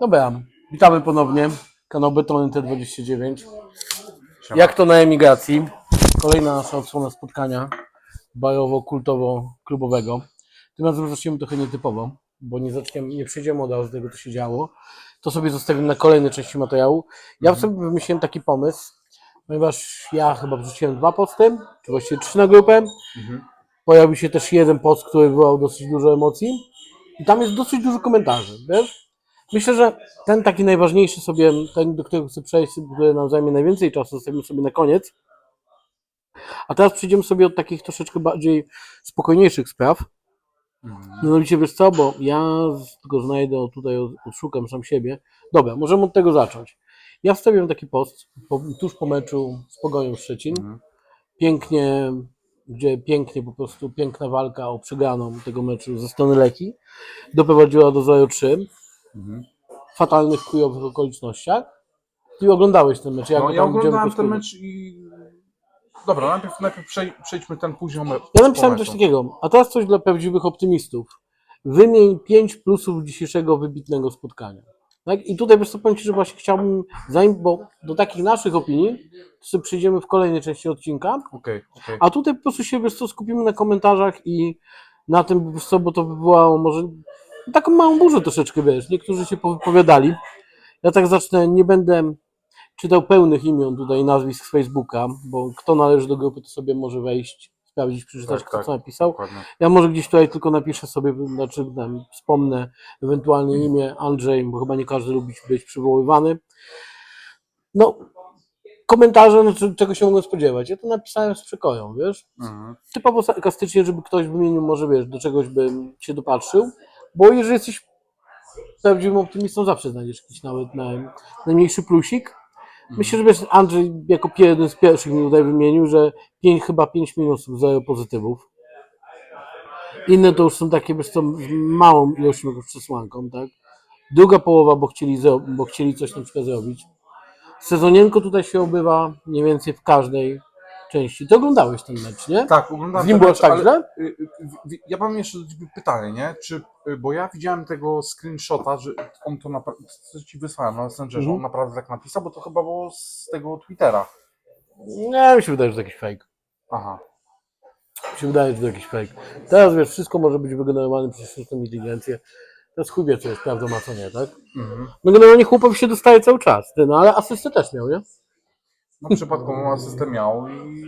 Dobra, witamy ponownie. Kanał Betony T29. Siema. Jak to na emigracji? Kolejna nasza odsłona spotkania barowo-kultowo-klubowego. Tym razem zaczniemy trochę nietypowo, bo nie zaczniemy, nie przejdziemy od razu do tego, co się działo. To sobie zostawimy na kolejne części materiału. Ja sobie wymyśliłem taki pomysł, ponieważ ja chyba wrzuciłem dwa posty, czy właściwie trzy na grupę. Mhm. Pojawił się też jeden post, który wywołał dosyć dużo emocji. I tam jest dosyć dużo komentarzy, wiesz? Myślę, że ten taki najważniejszy sobie, ten, do którego chcę przejść, który nam zajmie najwięcej czasu, zostawimy sobie na koniec. A teraz przejdziemy sobie od takich troszeczkę bardziej spokojniejszych spraw. Mhm. Mianowicie wiesz co, bo ja tylko znajdę, tutaj od- odszukam sam siebie. Dobra, możemy od tego zacząć. Ja wstawiłem taki post po, tuż po meczu z Pogonią Szczecin. Mhm. Pięknie, gdzie pięknie po prostu, piękna walka o przegraną tego meczu ze strony Leki doprowadziła do 0-3 Mhm. w fatalnych, chujowych okolicznościach. Ty oglądałeś ten mecz, jak No, go ja tam oglądałem ten mecz i... Dobra, najpierw, najpierw przej, przejdźmy ten poziom. Ja napisałem coś takiego, a teraz coś dla prawdziwych optymistów. Wymień 5 plusów dzisiejszego wybitnego spotkania. Tak? I tutaj wiesz co, powiem Ci, że właśnie chciałbym, zanim, bo do takich naszych opinii, to przejdziemy w kolejnej części odcinka, Okej, okej. a tutaj po prostu się wiesz co, skupimy na komentarzach i na tym, wiesz co, bo to wywołało może taką małą burzę troszeczkę, wiesz, niektórzy się powypowiadali. Ja tak zacznę, nie będę czytał pełnych imion tutaj nazwisk z Facebooka, bo kto należy do grupy, to sobie może wejść, sprawdzić, przeczytać, Tak, kto tak. co napisał. Dokładnie. Ja może gdzieś tutaj tylko napiszę sobie, znaczy tam wspomnę ewentualnie imię Andrzej, bo chyba nie każdy lubi być przywoływany. No, komentarze, no, czego się mogą spodziewać. Ja to napisałem z przekoją, wiesz? Mhm. Typowo sarkastycznie, żeby ktoś wymienił, może wiesz, do czegoś by się dopatrzył, bo jeżeli jesteś prawdziwym optymistą, zawsze znajdziesz jakiś nawet naj, najmniejszy plusik. Myślę, że wiesz, Andrzej jako jeden z pierwszych mi tutaj wymienił, że pięć, chyba 5 minusów, 0 pozytywów. Inne to już są takie, wiesz co, z małą ilością przesłanką, tak? Druga połowa, bo chcieli, bo chcieli coś na przykład zrobić. Sezonienko tutaj się obywa mniej więcej w każdej części. Ty oglądałeś ten mecz, nie? Tak, oglądałem Z nim było tak źle? y, y, Ja mam jeszcze pytanie, nie? Czy, y, bo ja widziałem tego screenshota, że on to naprawdę, co ci wysłałem na Messengerze, Mhm. on naprawdę tak napisał, bo to chyba było z tego Twittera. Nie, mi się wydaje, że to jakiś fake. Aha. Mi się wydaje, że to jakiś fake. Teraz wiesz, wszystko może być wygenerowane przez sztuczną inteligencję. Teraz chuj wie, co jest prawdą, a co nie, tak? Mhm. No generalnie chłopowi się dostaje cały czas, ty, no ale asystę też miał, nie? No przypadkową asystę miał i...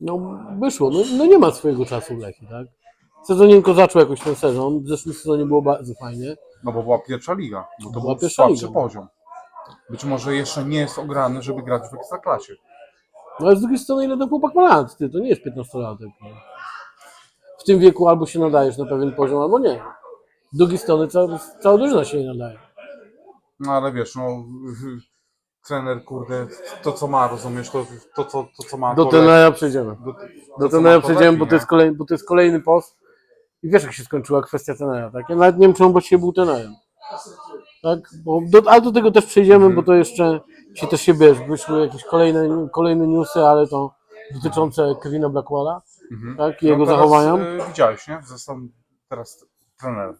No wyszło, no, no nie ma swojego czasu Lechi, tak? Sezonienko zaczął jakoś ten sezon, w zeszłym sezonie było bardzo fajnie. No bo była pierwsza liga, bo to Była był pierwsza słabszy liga. poziom. Być może jeszcze nie jest ograny, żeby grać w Ekstraklasie. No ale z drugiej strony ile ten chłopak ma lat, ty, to nie jest 15-latek. No. W tym wieku albo się nadajesz na pewien poziom, albo nie. Z drugiej strony cała, cała drużyna się nie nadaje. No ale wiesz, no... Trener, kurde, to co ma, rozumiesz, to, to, co, to co ma... Do to tenera przejdziemy. Do, to, Do to przejdziemy, bo to, jest kolejny, bo to jest kolejny post. I wiesz, jak się skończyła kwestia tenera, tak? Ja nawet nie wiem, czemu właściwie był tenerem. Tak? Bo do, ale do tego też przejdziemy, bo to jeszcze się też się wiesz, wyszły jakieś kolejne, kolejne newsy, ale to dotyczące Kevina Blackwella, Mhm. tak? I jego teraz, zachowania. y, widziałeś, nie? Zastęp, teraz trener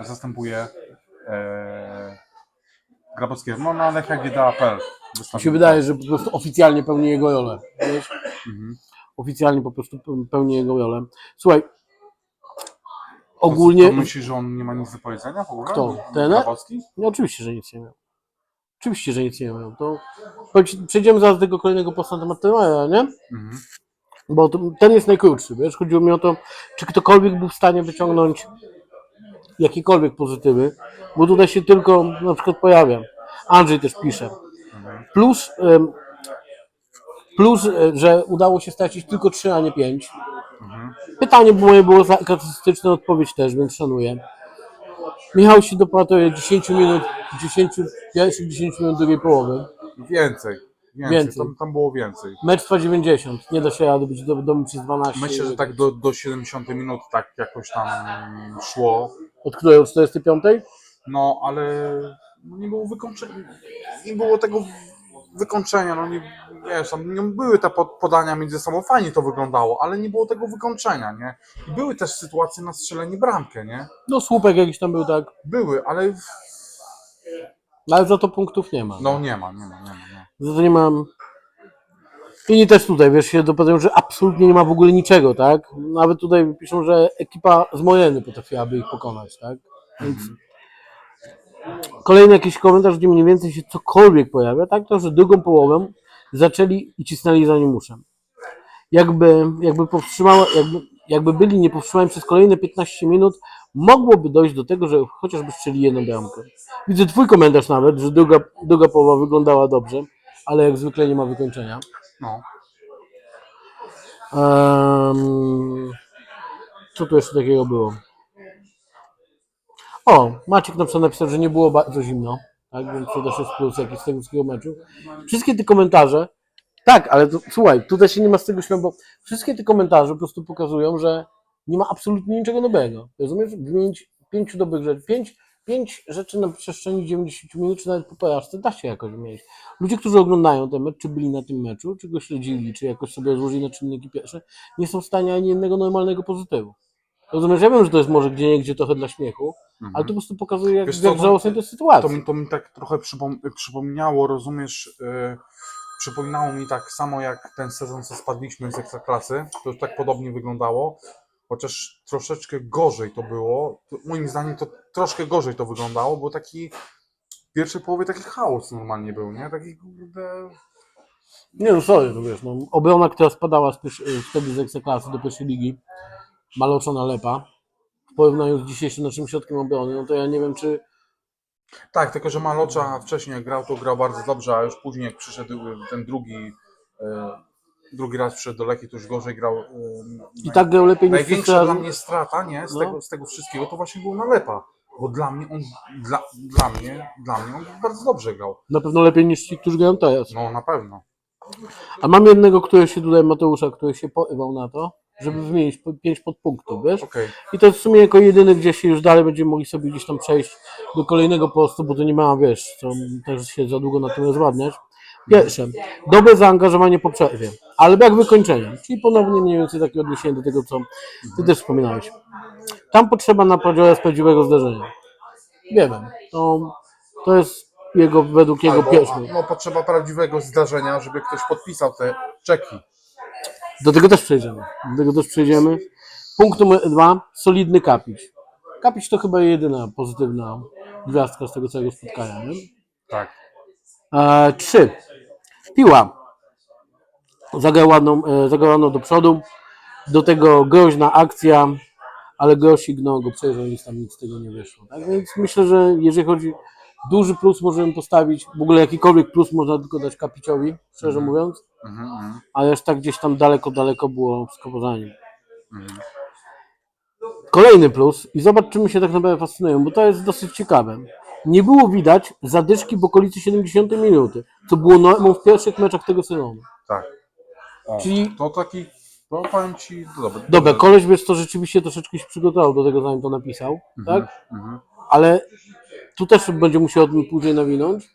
zastępuje e, Grabowskiego. No na Lechia GDA.pl Mi się wydaje, że po prostu oficjalnie pełni jego rolę. Wiesz? Mhm. Oficjalnie po prostu pełni jego rolę. Słuchaj, ogólnie. to myślisz, że on nie ma nic do powiedzenia w ogóle? Kto? Trener? Grabowski? No oczywiście, że nic nie miał. Oczywiście, że nic nie miał. To przejdziemy zaraz do tego kolejnego posta na temat tenera, nie? Mhm. Bo to, ten jest najkrótszy, wiesz? Chodziło mi o to, czy ktokolwiek był w stanie wyciągnąć jakiekolwiek pozytywy, bo tutaj się tylko na przykład pojawia. Andrzej też pisze. Plus, plus, e, że udało się stracić tylko 3, a nie 5. Mhm. Pytanie moje było sarkastyczne, odpowiedź też, więc szanuję. Michał się dopatruje 10 minut, 10, pierwszych 10 minut drugiej połowy. Więcej. Więcej. Więcej. Tam, tam było więcej. Mecz trwa 90, nie da się rady być do, domu przez 12. Myślę, że tak do, do 70 minut tak jakoś tam szło. Od której? Od 45? No, ale no, nie było wykończenia. Nie było tego wykończenia, no nie, wiesz, tam nie były te pod- podania między sobą, fajnie to wyglądało, ale nie było tego wykończenia, nie? I były też sytuacje na strzelenie bramkę, nie? No słupek jakiś tam był, tak. Były, ale No, Ale za to punktów nie ma. no nie ma, nie ma, nie ma. Nie. Za to nie mam. Inni też tutaj, wiesz, się dopadają, że absolutnie nie ma w ogóle niczego, tak? Nawet tutaj piszą, że ekipa z Mojeny potrafiłaby ich pokonać, tak? Więc kolejny jakiś komentarz, gdzie mniej więcej się cokolwiek pojawia, tak? To, że drugą połowę zaczęli i cisnęli za nim. Jakby, jakby powstrzymała, jakby, jakby byli nie powstrzymani przez kolejne 15 minut, mogłoby dojść do tego, że chociażby strzeli jedną bramkę. Widzę twój komentarz nawet, że druga, druga połowa wyglądała dobrze, ale jak zwykle nie ma wykończenia. No. Ehm, co tu jeszcze takiego było? O, Maciek na przykład napisał, że nie było bardzo zimno, tak, więc to też jest plus jakiś z tego wszystkiego meczu. Wszystkie te komentarze, tak, ale słuchaj, tutaj się nie ma z tego śmiać, bo wszystkie te komentarze po prostu pokazują, że nie ma absolutnie niczego dobrego. Rozumiesz? Wymienić pięciu dobrych rzeczy, pięć, pięć rzeczy na przestrzeni 90 minut, czy nawet po porażce da się jakoś wymienić. Ludzie, którzy oglądają ten mecz, czy byli na tym meczu, czy go śledzili, czy jakoś sobie rozłożyli na czynniki pierwsze, nie są w stanie ani jednego normalnego pozytywu. Rozumiesz? Ja wiem, że to jest może gdzie niegdzie trochę dla śmiechu, ale to po prostu pokazuje, jak, Mhm. Wiesz co, jak to- żałosna to jest To sytuacja. mi, to mi tak trochę przypom- przypomniało, rozumiesz, yy, przypominało mi tak samo jak ten sezon, co spadliśmy z Ekstraklasy, to już tak podobnie wyglądało, chociaż troszeczkę gorzej to było, moim zdaniem to troszkę gorzej to wyglądało, bo taki w pierwszej połowie taki chaos normalnie był, nie? Taki kurde... Nie no, sorry, no wiesz, no, obrona, która spadała z wtedy z Ekstraklasy do pierwszej ligi, maloczona lepa, w porównaniu z dzisiejszym naszym środkiem obrony, no to ja nie wiem, czy Tak, tylko że Malocza wcześniej jak grał, to grał bardzo dobrze, a już później jak przyszedł y, ten drugi, y, drugi raz przyszedł do Leki, to już gorzej grał. y, i tak grał lepiej niż Największa wszyscy dla mnie strata, nie, z, No. tego, z tego wszystkiego, to właśnie był Nalepa. Bo dla mnie on, dla, dla mnie, dla mnie on bardzo dobrze grał. Na pewno lepiej niż ci, którzy grają teraz. No na pewno. A mam jednego, który się tutaj, Mateusza, który się porywał na to, żeby wymienić po- pięć podpunktów, wiesz? Okej. I to jest w sumie jako jedyny, gdzie się już dalej będziemy mogli sobie gdzieś tam przejść do kolejnego postu, bo to nie ma, wiesz, co też się za długo na tym rozwadniać. Pierwsze, dobre zaangażowanie po przerwie, ale brak wykończenia, czyli ponownie mniej więcej takie odniesienie do tego, co ty też wspominałeś. Tam potrzeba naprawdę prawdziwego zdarzenia. Wiemy, to, to jest jego, według jego Albo, pierwszy. no potrzeba prawdziwego zdarzenia, żeby ktoś podpisał te czeki. Do tego też przejdziemy. Do tego też przejdziemy. Punkt numer dwa. Solidny kapić. Kapić to chyba jedyna pozytywna gwiazdka z tego całego spotkania. Nie? Tak. E, trzy. Piła. Zagrał ładną, e, zagrał ładną do przodu. Do tego groźna akcja, ale Grosik no, go przejrzał i tam nic z tego nie wyszło. Tak więc myślę, że jeżeli chodzi duży plus możemy postawić, w ogóle jakikolwiek plus można tylko dać Kapiciowi, szczerze Mhm. mówiąc, Mhm, mhm, a reszta gdzieś tam daleko, daleko było z Koporzaniem. mhm. Kolejny plus i zobacz, czym się tak naprawdę fascynują, bo to jest dosyć ciekawe. Nie było widać zadyszki w okolicy 70 minuty, co było normą w pierwszych meczach tego sezonu. Tak. O, Czyli- To taki, no powiem ci, dobra. Dobra, koleś wiesz, to rzeczywiście troszeczkę się przygotował do tego, zanim to napisał, Mhm, tak? mhm. Ale tu też będzie musiał później nawinąć.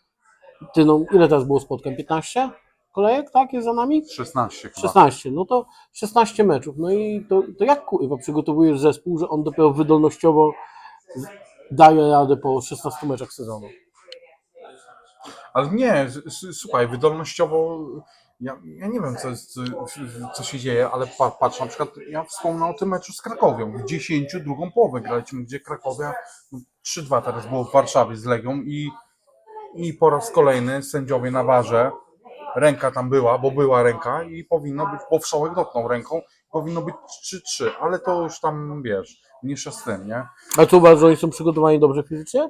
Ty, no, ile teraz było spotkań? 15 kolejek, tak? Jest za nami? 16 chyba. 16, no to 16 meczów. No i to, to jak kurwa przygotowujesz zespół, że on dopiero wydolnościowo daje radę po 16 meczach sezonu? Ale nie, słuchaj, wydolnościowo ja, ja nie wiem, co, jest, co, co się dzieje, ale pa, patrz, na przykład ja wspomnę o tym meczu z Krakowią. W 10 drugą połowę graliśmy, gdzie Krakowia no, 3-2 teraz było w Warszawie z Legią i, i po raz kolejny sędziowie na warze, ręka tam była, bo była ręka i powinno być, bo Wszołek dotknął ręką, powinno być 3-3, ale to już tam, wiesz, mniejsza z tym, nie? A co uważasz, że oni są przygotowani dobrze fizycznie?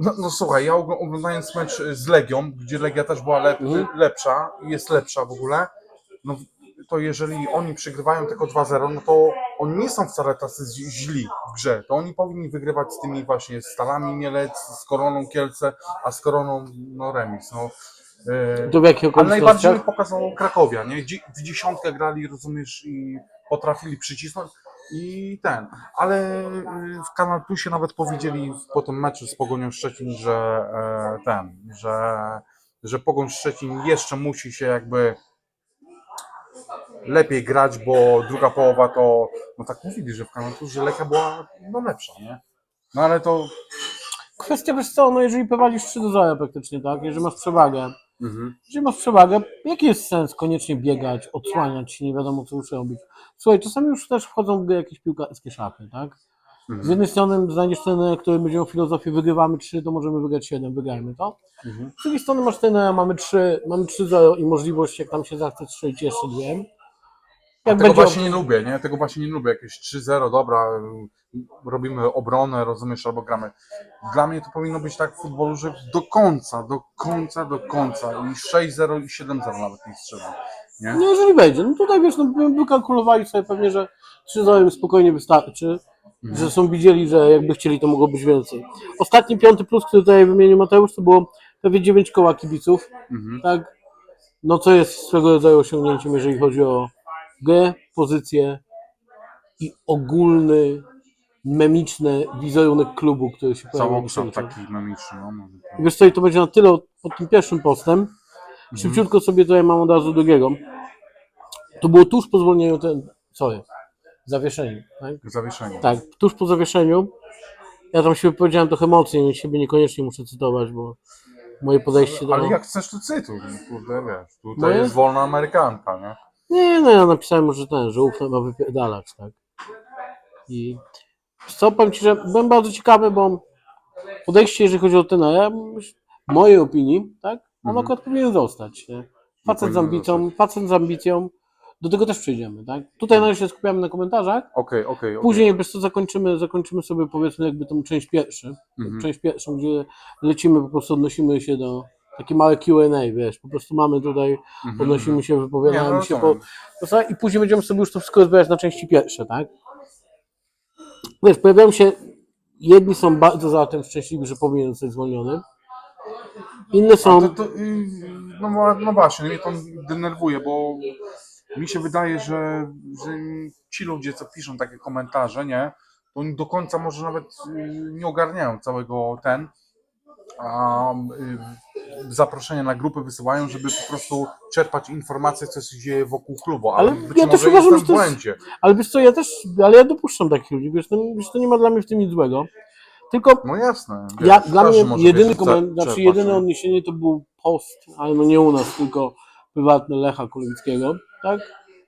No, no słuchaj, ja ogl- oglądając mecz z Legią, gdzie Legia też była lep, Mhm. lepsza i jest lepsza w ogóle, no to jeżeli oni przegrywają tylko 2-0, no to oni nie są wcale tacy zi- źli w grze. To oni powinni wygrywać z tymi właśnie Stalami Mielec, z Koroną Kielce, a z Koroną no remis. No. Yy, To w jakich ale najbardziej mi pokazało Krakowia, nie? Dzi- W dziesiątkę grali, rozumiesz, i potrafili przycisnąć. I ten, ale y, w Kanal Plusie nawet powiedzieli po tym meczu z Pogonią Szczecin, że e, ten, że, że Pogoń Szczecin jeszcze musi się jakby lepiej grać, bo druga połowa to, no tak mówili, że w Kanal Plusie Lechia była no lepsza, nie? No ale to... Kwestia, wiesz co, no jeżeli prowadzisz 3 do 0 praktycznie, tak? Jeżeli masz przewagę, Mhm. jeżeli masz przewagę, jaki jest sens koniecznie biegać, odsłaniać się, nie wiadomo co już robić. Słuchaj, czasami już też wchodzą w grę jakieś piłkarskie szachy, tak? Z Mhm. jednej strony znajdziesz ten, który będzie miał filozofię, wygrywamy 3, to możemy wygrać 7, wygrajmy to. Mhm. Z drugiej strony masz ten, mamy 3, mamy 3-0 i możliwość, jak tam się zachce strzelić jeszcze dwie. Jak Tego będzie właśnie nie lubię, nie? Tego właśnie nie lubię. Jakieś 3-0, dobra, y, robimy obronę, rozumiesz, albo gramy. Dla mnie to powinno być tak w futbolu, że do końca, do końca, do końca. I 6-0 i 7-0 nawet nie strzelam. Nie? No jeżeli wejdzie, no tutaj wiesz, no wykalkulowali sobie pewnie, że 3 0 im spokojnie wystarczy, że są widzieli, że jakby chcieli, to mogło być więcej. Ostatni piąty plus, który tutaj wymienił Mateusz, to było prawie 9 koła kibiców, Mhm. tak? No co jest swego rodzaju osiągnięciem, jeżeli chodzi o grę, pozycję i ogólny, memiczny wizerunek klubu, który się pojawił. Całokształt dzisiaj. taki memiczny. No. I Wiesz co, i to będzie na tyle od- pod tym pierwszym postem. Mhm. Szybciutko sobie tutaj mam od razu drugiego. To było tuż po zwolnieniu ten, sorry, zawieszeniu, tak? Zawieszenie. Tak, tuż po zawieszeniu. Ja tam się wypowiedziałem trochę mocniej, więc siebie niekoniecznie muszę cytować, bo moje podejście do... Ale jak chcesz, to cytuj. no, Kurde, wiesz, tutaj Moje? jest wolna amerykanka, nie? Nie, no ja napisałem, że ten, że ufne ma wypierdalać, tak? I co, powiem Ci, że byłem bardzo ciekawy, bo podejście, jeżeli chodzi o tenera, w mojej opinii, tak? On Mhm. akurat powinien zostać, nie? Facet z ambicją, facet z ambicją, do tego też przejdziemy, tak? Tutaj na razie się skupiamy na komentarzach, Okej, okej, okej. później, wiesz co, zakończymy, zakończymy sobie powiedzmy jakby tą część pierwszą, Mhm. część pierwszą, gdzie lecimy, po prostu odnosimy się do, takie małe Q&A, wiesz, po prostu mamy tutaj Mhm. podnosimy się, wypowiadamy Nie, no się po, rozumiem. co? i później będziemy sobie już to wszystko rozbierać na części pierwsze, tak? Wiesz, pojawiają się, jedni są bardzo za tym szczęśliwi, że powinien zostać zwolniony, inne są, To, to, y, no, wa- no właśnie, mnie to denerwuje, bo mi się wydaje, że, że ci ludzie, co piszą takie komentarze, nie, to oni do końca może nawet y, nie ogarniają całego ten, zaproszenia na grupy wysyłają, żeby po prostu czerpać informacje, co się dzieje wokół klubu, ale, Ale być ja może też uważam, że to w jest- błędzie. ale wiesz co, ja też, ale ja dopuszczam takich ludzi, wiesz, to, wiesz, to nie ma dla mnie w tym nic złego, tylko No jasne. Ja, wiesz, dla każdy mnie jedyny wiesz, koment, cze- znaczy jedyne nie? odniesienie to był post, ale no nie u nas, tylko prywatny Lecha Kolewickiego, tak?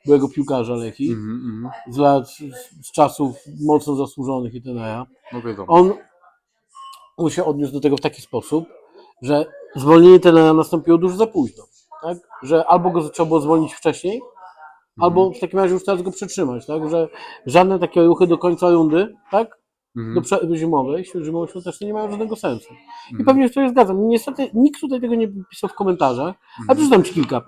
Byłego piłkarza Lechi, mhm. z lat, z, z czasów mocno zasłużonych i tenera. No wiadomo. On, on się odniósł do tego w taki sposób, że zwolnienie tenera nastąpiło dużo za późno, tak? Że albo go trzeba było zwolnić wcześniej, albo w takim razie już teraz go przytrzymać, tak? Że żadne takie ruchy do końca rundy, tak? Mhm. do przerwy zimowej, zimowej świątecznej nie mają żadnego sensu. I Mhm. pewnie się zgadzam. Niestety nikt tutaj tego nie pisał w komentarzach, a Mhm. przeczytam ci kilka.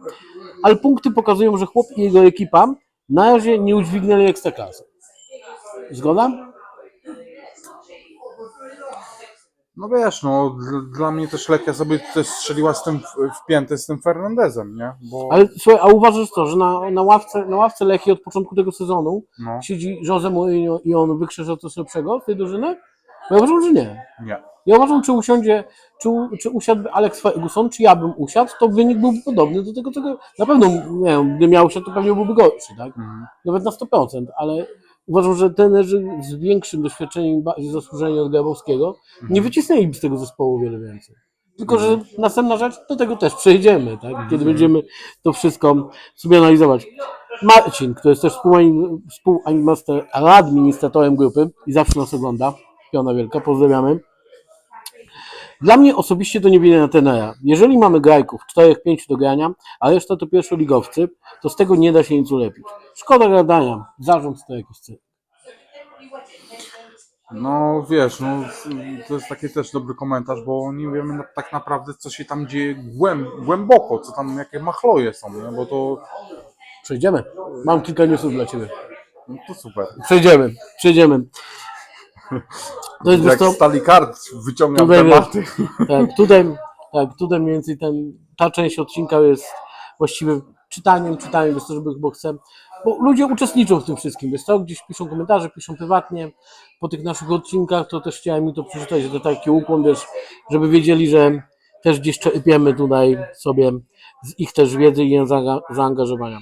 Ale punkty pokazują, że chłop i jego ekipa na razie nie udźwignęli ekstraklasy. Zgoda? No wiesz, no dla, dla mnie też Lechia sobie też strzeliła z tym w, z tym Fernandezem, nie? Bo Ale słuchaj, a uważasz to, że na, na, ławce, na ławce Lechii od początku tego sezonu no, siedzi Jose Mourinho i on wykrzesza coś lepszego w tej drużyny? Bo ja uważam, że nie. nie. Ja uważam, czy usiądzie, czy, czy usiadłby Alex Ferguson, czy ja bym usiadł, to wynik byłby podobny do tego, czego na pewno, nie wiem, gdy miał usiadł, to pewnie byłby gorszy, tak? Mhm. Nawet na 100%, ale uważam, że trenerzy z większym doświadczeniem, bardziej zasłużeni od Grabowskiego, nie wycisnęliby z tego zespołu wiele więcej. Tylko, że następna rzecz, do tego też przejdziemy, tak? Kiedy będziemy to wszystko sobie analizować. Marcin, który jest też współadmin- współadministratorem grupy i zawsze nas ogląda, piona wielka, pozdrawiamy. Dla mnie osobiście to nie wina na tenera. Jeżeli mamy grajków, 4-5 do grania, a reszta to pierwszoligowcy, to z tego nie da się nic ulepić. Szkoda gadania, zarząd to jakiś cel. No wiesz, no to jest taki też dobry komentarz, bo nie wiemy tak naprawdę, co się tam dzieje głęb, głęboko, co tam, jakie machloje są, nie? Bo to, Przejdziemy. Mam kilka newsów dla Ciebie. no to super. Przejdziemy, przejdziemy. To jest, wiesz Jak Stali Kart wyciągam Tutaj tematy. tak, tutaj, tak, tutaj mniej więcej ten, ta część odcinka jest właściwie czytaniem, czytaniem, wiesz co, żeby, bo chcę, bo ludzie uczestniczą w tym wszystkim, wiesz co, gdzieś piszą komentarze, piszą prywatnie, po tych naszych odcinkach, to też chciałem mi to przeczytać, to taki ukłon, wiesz, żeby wiedzieli, że też gdzieś czerpiemy tutaj sobie z ich też wiedzy i zaanga- zaangażowania.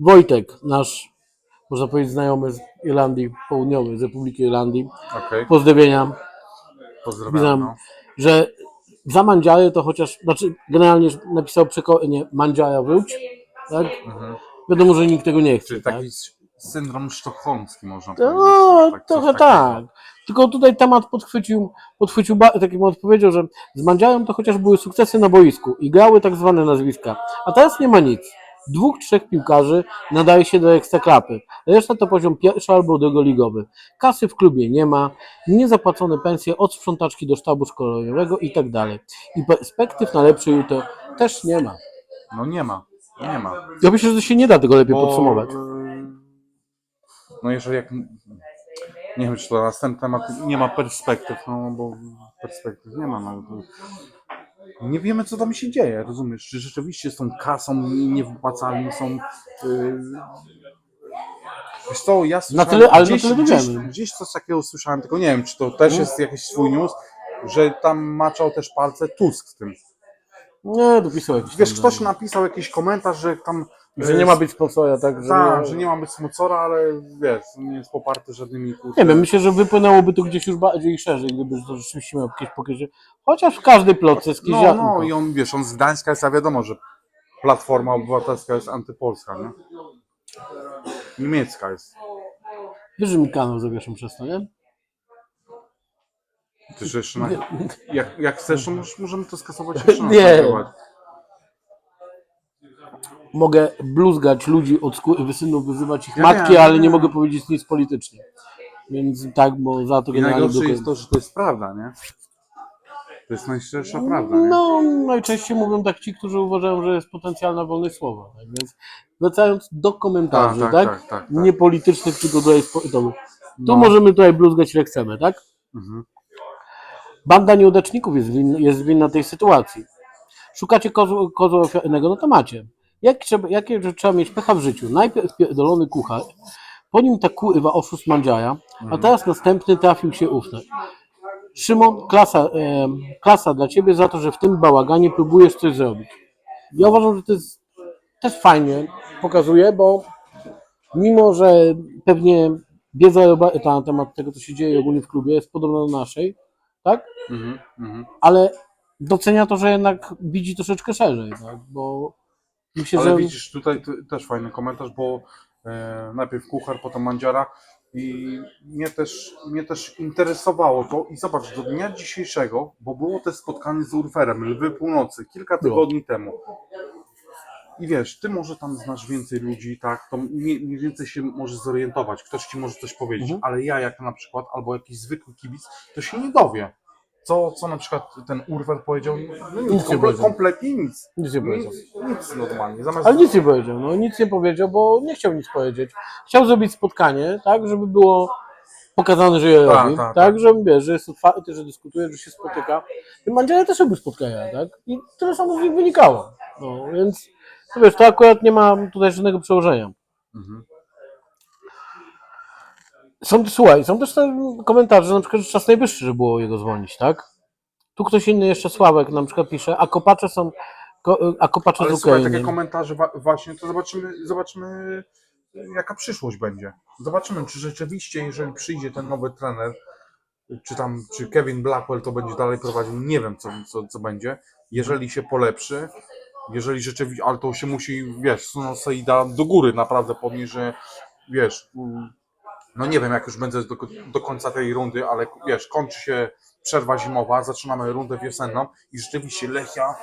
Wojtek, nasz, można powiedzieć, znajomy z Irlandii Południowej, z Republiki Irlandii, Okej, pozdrowienia, pozdrawiam. No. że za Mandziaję to chociaż, znaczy generalnie napisał przeko- Mandziaja wróć, tak? Mhm. Wiadomo, że nikt tego nie chce, Czyli tak? taki syndrom sztokholmski można powiedzieć. No, tak, trochę tak. Tylko tutaj temat podchwycił, podchwycił takim odpowiedział, że z Mandziają to chociaż były sukcesy na boisku i grały tak zwane nazwiska. A teraz nie ma nic. Dwóch, trzech piłkarzy nadaje się do ekstraklapy. Reszta to poziom pierwszy albo drugoligowy. Kasy w klubie nie ma, niezapłacone pensje od sprzątaczki do sztabu szkoleniowego i tak dalej. I perspektyw na lepsze jutro też nie ma. No nie ma, nie ma. Ja myślę, że to się nie da tego lepiej Bo, podsumować. y, No jeżeli jak... Nie wiem, czy to następny temat nie ma perspektyw, no bo perspektyw nie ma. No, nie wiemy, co tam się dzieje, rozumiesz? Czy rzeczywiście z tą kasą niewypłacalni są... Yy... Wiesz co, ja słyszałem, tyle- ale na gdzieś, tyle gdzieś, wiemy. gdzieś coś takiego słyszałem, tylko nie wiem, czy to też jest jakiś swój news, że tam maczał też palce Tusk w tym. Nie, dopisał jakiś Wiesz, tam, ktoś napisał jakiś komentarz, że tam... Że nie ma być sponsora, tak? Że Tak, nie, że nie ma być sponsora, ale wiesz, nie jest poparty żadnymi kurczę. Nie wiem, myślę, że wypłynęłoby to gdzieś już bardziej szerzej, gdyby to rzeczywiście miał jakieś pokrycie. Chociaż w każdej plotce jest No, ziarnko. no i on, wiesz, on z Gdańska jest, a wiadomo, że Platforma Obywatelska jest antypolska, nie? Niemiecka jest. Wiesz, że mi kanał zawieszą przez to, nie? Ty że jeszcze na... jak, jak chcesz, to możesz, możemy to skasować jeszcze raz. Nie. nagrywać. Mogę bluzgać ludzi od wysynów, wyzywać ich Ja matki, wiem, ale nie mogę powiedzieć nic politycznie. Więc tak, bo za to I generalnie... najgorsze do- jest to, że to jest prawda, nie? To jest najszczersza prawda, nie? No, najczęściej mówią tak ci, którzy uważają, że jest potencjalna wolność słowa. Tak więc wracając do komentarzy, tak? Tak, tak, tak, tak, tak. Nie politycznych, tylko tutaj sportowych. Tu No. możemy tutaj bluzgać ile chcemy, tak? Mhm. Banda nieudaczników jest, win, jest winna tej sytuacji. Szukacie kozła, kozła ofiarnego, no to macie. Jak trzeba, jakie trzeba mieć pecha w życiu? Najpierw pierdolony kuchar, po nim ta kurwa oszust Mandziaja, a teraz następny trafił się ufny. Szymon, klasa, e, klasa dla ciebie za to, że w tym bałaganie próbujesz coś zrobić. Ja uważam, że to jest też fajnie pokazuje, bo mimo, że pewnie wiedza Roberta na temat tego, co się dzieje ogólnie w klubie jest podobna do naszej, tak? Mhm, mhm. ale docenia to, że jednak widzi troszeczkę szerzej, tak? bo myślę, Ale że widzisz, tutaj też fajny komentarz, bo e, najpierw kuchar, potem mandziara i mnie też, mnie też interesowało to i zobacz, do dnia dzisiejszego, bo było też spotkanie z Urferem, Lwy Północy, kilka Było. tygodni temu. I wiesz, ty może tam znasz więcej ludzi, tak, to mniej, mniej więcej się możesz zorientować, ktoś ci może coś powiedzieć, Mhm. ale ja jak na przykład, albo jakiś zwykły kibic, to się nie dowie. Co, co na przykład ten Urfer powiedział? No nic, nie komple, powiedział. kompletnie nic. nic nie powiedział. Nic, nic normalnie. Zamiast Ale nic nie powiedział, no nic nie powiedział, bo nie chciał nic powiedzieć. Chciał zrobić spotkanie, tak, żeby było pokazane, że je Tak, robi, tak, tak, tak. że wiesz, że jest otwarty, że dyskutuje, że się spotyka. I Mandziela też robił spotkania, tak, i tyle samo z nich wynikało. No, więc to wiesz, to akurat nie ma tutaj żadnego przełożenia. Mhm. Są, słuchaj, są też te komentarze, na przykład, że czas najwyższy, żeby było jego zwolnić, tak? Tu ktoś inny, jeszcze Sławek na przykład pisze, a kopacze są, ko, a kopacze Ale z słuchaj, Ukrainy. takie komentarze wa- właśnie, to zobaczymy, zobaczymy jaka przyszłość będzie. Zobaczymy, czy rzeczywiście, jeżeli przyjdzie ten nowy trener, czy tam, czy Kevin Blackwell to będzie dalej prowadził, nie wiem, co, co, co będzie. Jeżeli się polepszy, jeżeli rzeczywiście, ale to się musi, wiesz, sunąć Seida do góry naprawdę podnieść, że wiesz, no nie wiem, jak już będzie do, do końca tej rundy, ale wiesz, kończy się przerwa zimowa, zaczynamy rundę wiosenną i rzeczywiście Lechia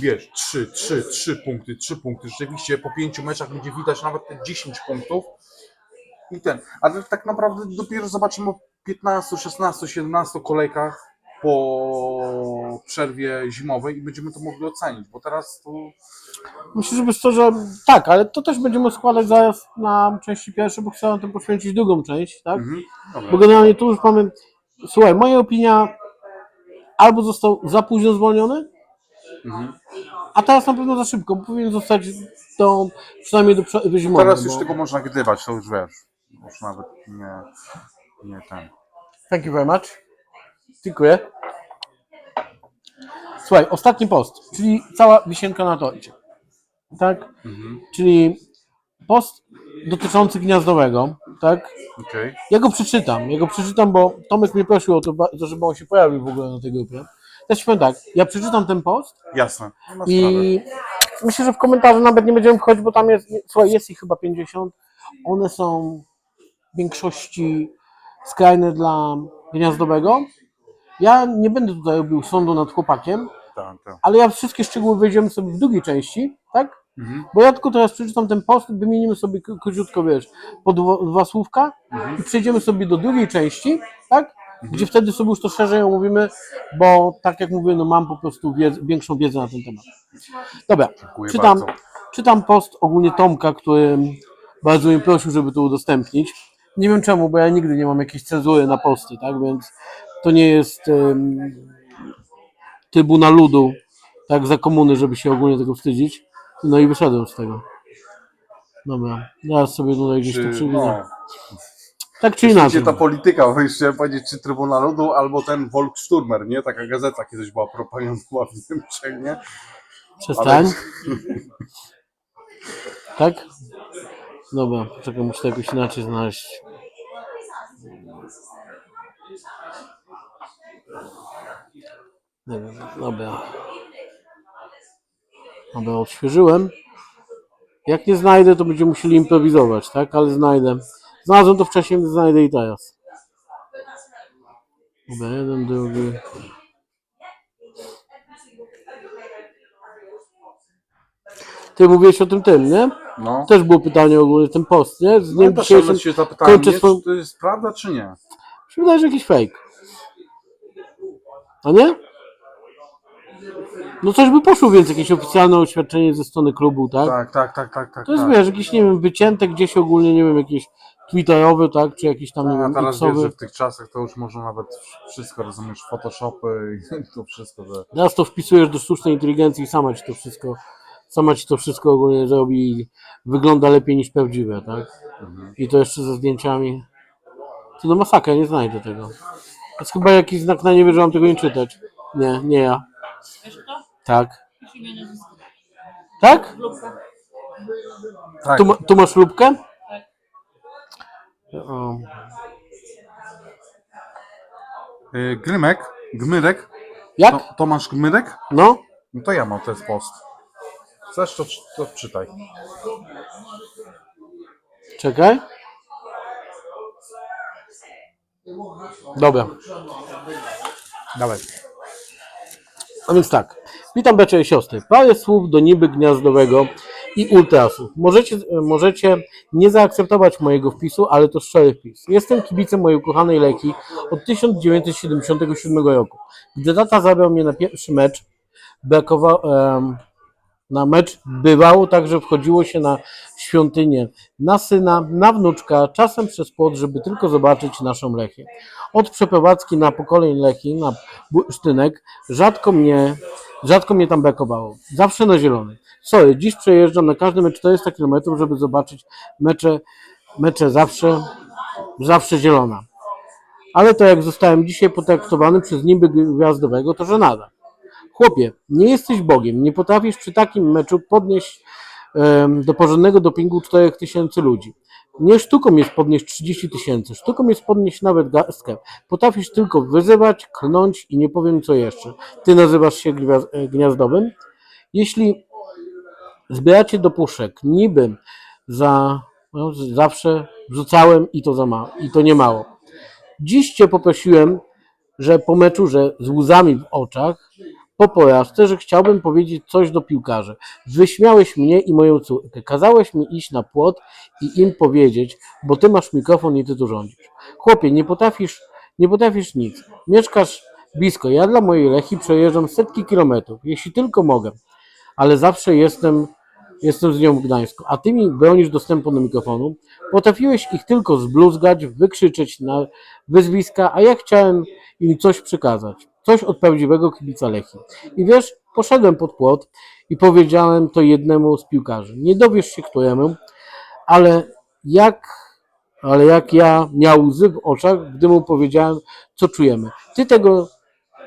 wiesz, 3, 3, 3 punkty, 3 punkty. Rzeczywiście po pięciu meczach będzie widać nawet te 10 punktów. I ten. Ale tak naprawdę dopiero zobaczymy o 15, 16, 17 kolejkach po przerwie zimowej i będziemy to mogli ocenić, bo teraz to Myślę, że tak, ale to też będziemy składać zaraz na części pierwsze, bo chcę na tym poświęcić drugą część, tak? mhm. Bo generalnie tu już mamy, słuchaj, moja opinia, albo został za późno zwolniony, Mhm. A teraz na pewno za szybko, bo powinien zostać do, przynajmniej do, do zimowej. Teraz już bo... tego można gdybać, to już wiesz. Już nawet nie, nie ten. Thank you very much. Dziękuję. Słuchaj, ostatni post, czyli cała wisienka na torcie. Tak? Czyli post dotyczący gniazdowego, tak? Okej. Ja go przeczytam, ja go przeczytam, bo Tomek mnie prosił o to, żeby on się pojawił w ogóle na tej grupie. Ja ci powiem tak, ja przeczytam ten post Jasne. I myślę, że w komentarzu nawet nie będziemy wchodzić, bo tam jest, słuchaj, jest ich chyba 50. One są w większości skrajne dla gniazdowego. Ja nie będę tutaj robił sądu nad chłopakiem, Tak, tak. ale ja wszystkie szczegóły wejdziemy sobie w drugiej części, tak? Mhm. Bo ja tylko teraz przeczytam ten post, wymienimy sobie króciutko, wiesz, po dwa, dwa słówka i przejdziemy sobie do drugiej części, tak? Gdzie wtedy sobie już to szerzej omówimy, bo tak jak mówię, no mam po prostu wiedz, większą wiedzę na ten temat. Dobra, Dziękuję czytam, bardzo. czytam post ogólnie Tomka, który bardzo mnie prosił, żeby to udostępnić. Nie wiem czemu, bo ja nigdy nie mam jakiejś cenzury na posty, tak? Więc to nie jest um, trybuna ludu, tak, za komuny, żeby się ogólnie tego wstydzić. No i wyszedłem z tego. Dobra, zaraz sobie tutaj gdzieś to Czy, przywinę. no, Tak czy Gdzie inaczej. ta polityka, bo jeszcze powiedzieć, czy Trybunał Ludu, albo ten Volkssturmer, nie? Taka gazeta kiedyś była propagandowa w Niemczech, nie? Przestań. Tak? Dobra, poczekaj, muszę to jakoś inaczej znaleźć. Dobra, dobra. Dobra, odświeżyłem. Jak nie znajdę, to będziemy musieli improwizować, tak? Ale znajdę. Znalazłem to wcześniej, więc znajdę i teraz. Dobra, jeden, drugi. Ty mówiłeś o tym tym, nie? No. Też było pytanie ogólnie, ten post, nie? Z No dniem dzisiejszym ale się zapytałem, kończę nie, swoją... czy to jest prawda, czy nie? Się wydaje, że jakiś fake. A nie? No coś by poszło, więc jakieś oficjalne oświadczenie ze strony klubu, tak? Tak, tak, tak, tak, tak. To jest, tak. wiesz, jakieś, nie wiem, wycięte gdzieś ogólnie, nie wiem, jakieś twitterowy, tak? Czy jakiś tam, nie A wiem, teraz wiesz, że w tych czasach to już można nawet wszystko, rozumiesz, Photoshopy i to wszystko, że... Teraz to wpisujesz do sztucznej inteligencji i sama ci to wszystko, sama ci to wszystko ogólnie zrobi i wygląda lepiej niż prawdziwe, tak? Mhm. I to jeszcze ze zdjęciami. To no masakra, nie znajdę tego. To jest chyba jakiś znak na niebie, że mam tego nie czytać. Nie, nie ja. Wiesz kto? Tak. Nazwisko. Tak? Lubka. Tak, Tu, ma- tu masz lubkę? Tak. O, y, Grymek, Gmyrek, jak? to, Tomasz Gmyrek, No? no to ja mam ten post. Chcesz, to, to czytaj. Czekaj. Dobra. Dawaj. A więc tak. Witam bracia i siostry. Parę słów do niby gniazdowego i ultrasów. Możecie, możecie nie zaakceptować mojego wpisu, ale to szczery wpis. Jestem kibicem mojej ukochanej Leki od 1977 roku. Gdy tata zabrał mnie na pierwszy mecz, brakowało, em, na mecz bywało tak, że wchodziło się na świątynię, na syna, na wnuczka, czasem przez płot, żeby tylko zobaczyć naszą Lechię. Od przeprowadzki na pokoleń Lechii, na bursztynek, rzadko mnie, rzadko mnie tam brakowało. Zawsze na zielony. Sorry, dziś przejeżdżam na każdy mecz 400 km, żeby zobaczyć mecze, mecze zawsze, zawsze zielona. Ale to jak zostałem dzisiaj potraktowany przez niby gwiazdowego, to żenada. Chłopie, nie jesteś Bogiem, nie potrafisz przy takim meczu podnieść do porządnego dopingu 4000 ludzi. Nie sztuką jest podnieść 30 tysięcy, sztuką jest podnieść nawet garstkę. Potrafisz tylko wyzywać, klnąć i nie powiem co jeszcze. Ty nazywasz się e, gniazdowym? Jeśli zbieracie do puszek niby za no, zawsze wrzucałem i to za mało, i to nie mało. Dziś cię poprosiłem, że po meczu, że z łzami w oczach, po porażce, że chciałbym powiedzieć coś do piłkarzy. Wyśmiałeś mnie i moją córkę. Kazałeś mi iść na płot i im powiedzieć, bo ty masz mikrofon i ty tu rządzisz. Chłopie, nie potrafisz, nie potrafisz nic. Mieszkasz blisko. Ja dla mojej Lechi przejeżdżam setki kilometrów, jeśli tylko mogę. Ale zawsze jestem, jestem z nią w Gdańsku. A ty mi bronisz dostępu do mikrofonu. Potrafiłeś ich tylko zbluzgać, wykrzyczeć na wyzwiska, a ja chciałem im coś przekazać. Coś od prawdziwego kibica Lechi. I wiesz, poszedłem pod płot i powiedziałem to jednemu z piłkarzy. Nie dowiesz się któremu, ale jak, ale jak ja miał łzy w oczach, gdy mu powiedziałem, co czujemy. Ty tego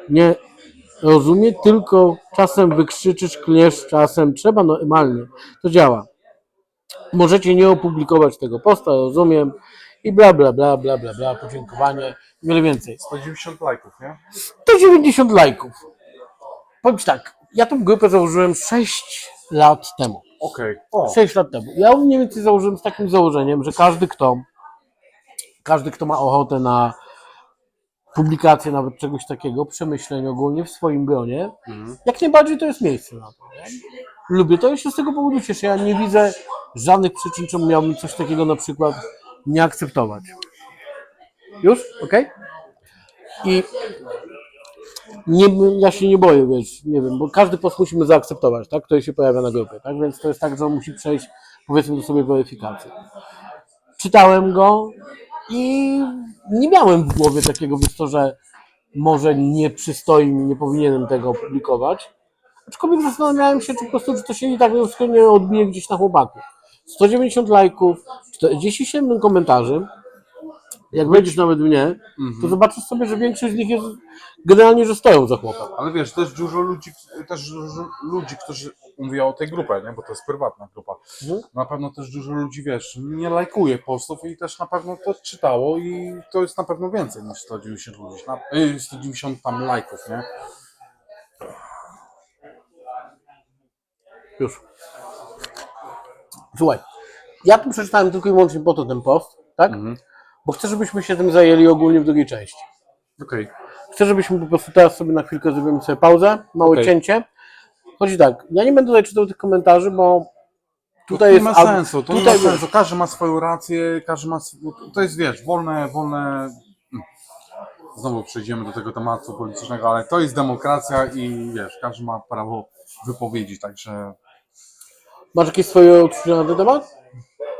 nie rozumie, tylko czasem wykrzyczysz, klniesz, czasem trzeba normalnie. To działa. Możecie nie opublikować tego posta, rozumiem. I bla, bla, bla, bla, bla, bla, podziękowanie, wiele więcej. 190 lajków, nie? 190 lajków. Powiem ci tak, ja tą grupę założyłem 6 lat temu. Okej. O, 6 lat temu. Ja ją mniej więcej założyłem z takim założeniem, że każdy kto, każdy kto ma ochotę na publikację nawet czegoś takiego, przemyśleń ogólnie w swoim gronie, Mhm. jak najbardziej to jest miejsce na to. Nie? Lubię to i się z tego powodu cieszę. Ja nie widzę żadnych przyczyn, czemu miałbym coś takiego na przykład nie akceptować. Już? Okej? I nie, ja się nie boję, wiesz, nie wiem, bo każdy post musimy zaakceptować, tak, który się pojawia na grupie, tak, więc to jest tak, że on musi przejść, powiedzmy, do sobie weryfikację. Czytałem go i nie miałem w głowie takiego, wiesz to, że może nie przystoi mi, nie powinienem tego opublikować, aczkolwiek zastanawiałem się, czy po prostu, czy to się i tak nie odbije gdzieś na chłopaku. 190 lajków, 47 komentarzy, jak wejdziesz nawet w mnie, to zobaczysz sobie, że większość z nich jest generalnie, że stoją za chłopem. Ale wiesz, też dużo ludzi, też dużo ludzi, którzy mówią o tej grupie, nie? Bo to jest prywatna grupa. Mhm. Na pewno też dużo ludzi, wiesz, nie lajkuje postów i też na pewno to czytało i to jest na pewno więcej niż 190 ludzi. Na, y, 190 tam lajków, nie? Już. Słuchaj, ja tu przeczytałem tylko i wyłącznie po to ten post, tak? Mhm. Bo chcę, żebyśmy się tym zajęli ogólnie w drugiej części. Okej. Chcę, żebyśmy po prostu teraz sobie na chwilkę zrobimy sobie pauzę, małe Okej. cięcie. Chodzi tak, ja nie będę tutaj czytał tych komentarzy, bo tutaj to jest... nie ma ab- sensu, to tutaj nie ma sensu. Każdy ma swoją rację, każdy ma. sw- To jest wiesz, wolne, wolne. mm. Znowu przejdziemy do tego tematu politycznego, ale to jest demokracja i wiesz, każdy ma prawo wypowiedzi, także. Masz jakieś swoje odczucia na ten temat?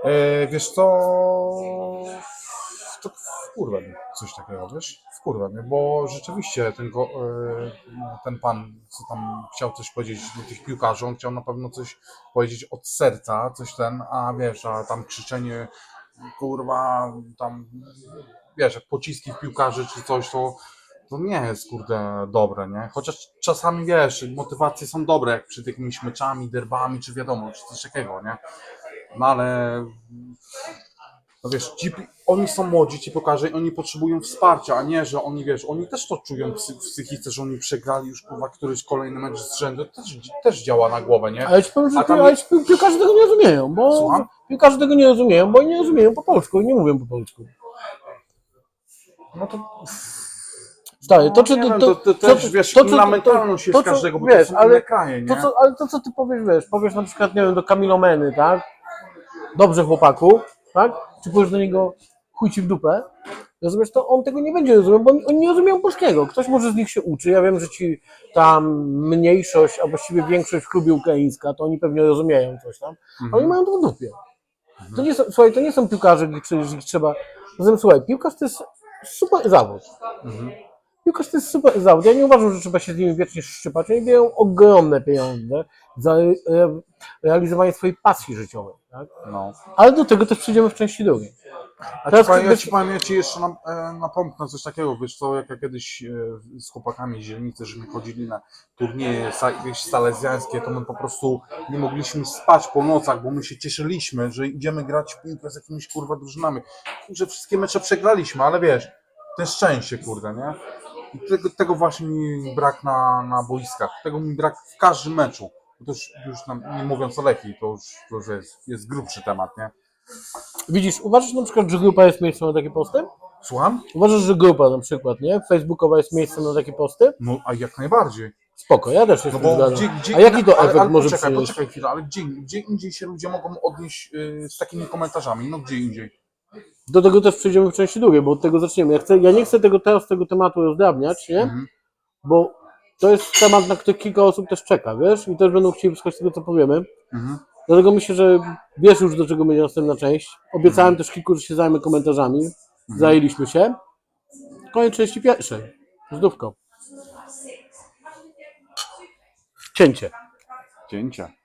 E, wiesz co? To wkurwa mnie coś takiego, wiesz? Wkurwa mnie, bo rzeczywiście ten, go, e, ten pan, co tam chciał coś powiedzieć do tych piłkarzy, on chciał na pewno coś powiedzieć od serca, coś ten, a wiesz, a tam krzyczenie, kurwa, tam, wiesz, jak pociski w piłkarzy czy coś, to, to nie jest, kurde, dobre, nie? Chociaż czasami, wiesz, motywacje są dobre, jak przy jakimiś meczami, derbami, czy wiadomo, czy coś takiego, nie? No ale no wiesz, ci, oni są młodzi, ci pokażę, oni potrzebują wsparcia, a nie, że oni wiesz, oni też to czują w psychice, że oni przegrali już kurwa któryś kolejny mecz z rzędu, też, też działa na głowę, nie? Ale ci powiem, że tam- ale ci pi- piłkarze tego nie rozumieją, bo Słucham? piłkarze tego nie rozumieją, bo nie rozumieją po polsku i nie mówią po polsku. No to, Stary, to czy nie to, to, to, też wiesz, to, inna mentalność jest to, każdego, bo wiesz, to ale kraje, nie? To co, ale to co ty powiesz, wiesz, powiesz na przykład, nie wiem, do Kamilomeny, tak? Dobrze chłopaku, tak? Czy powiesz do niego chuj ci w dupę, rozumiesz, to on tego nie będzie rozumiał, bo oni, nie rozumieją polskiego. Ktoś może z nich się uczy, ja wiem, że ci tam mniejszość, a właściwie większość w klubie ukraińska, to oni pewnie rozumieją coś tam, ale Mhm. oni mają to w dupie. To nie są, słuchaj, to nie są piłkarze, gdzie przecież ich trzeba, zatem słuchaj, piłkarz to jest super zawód. Mhm. Piłkarz to jest super zawód. Ja nie uważam, że trzeba się z nimi wiecznie szczypać. Oni biorą ogromne pieniądze za e, realizowanie swojej pasji życiowej. Tak? No. Ale do tego też przejdziemy w części drugiej. A Teraz ci, ja ci powiem, ja ci jeszcze nam, e, napomknę coś takiego, wiesz co, jak ja kiedyś e, z chłopakami z dzielnicy, żeśmy chodzili na turnieje jakieś salezjańskie, to my po prostu nie mogliśmy spać po nocach, bo my się cieszyliśmy, że idziemy grać w piłkę z jakimiś kurwa drużynami. Że wszystkie mecze przegraliśmy, ale wiesz, to jest szczęście, kurde, nie? Tego, tego właśnie mi brak na, na boiskach, tego mi brak w każdym meczu. To już, już nam, nie mówiąc o Lechii, to już, to już jest, jest grubszy temat, nie? Widzisz, uważasz na przykład, że grupa jest miejscem na takie posty? Słucham? Uważasz, że grupa na przykład, nie? Facebookowa jest miejscem na takie posty? No, a jak najbardziej. Spoko, ja też się No bo gdzie, gdzie, A jaki to ale, efekt ale może poczekaj, przynieść? poczekaj chwilę, ale gdzie, gdzie indziej się ludzie mogą odnieść y, z takimi komentarzami? No gdzie indziej? Do tego też przejdziemy w części drugiej, bo od tego zaczniemy. Ja, chcę, ja nie chcę tego teraz tego tematu rozdrabniać, nie? Mhm. Bo to jest temat, na który kilka osób też czeka, wiesz? I też będą chcieli wysłuchać tego, co powiemy. Mhm. Dlatego myślę, że wiesz już, do czego będzie następna część. Obiecałem też kilku, że się zajmę komentarzami. Zajęliśmy się. Koniec części pierwszej. Zdrówko. Cięcie. Cięcie.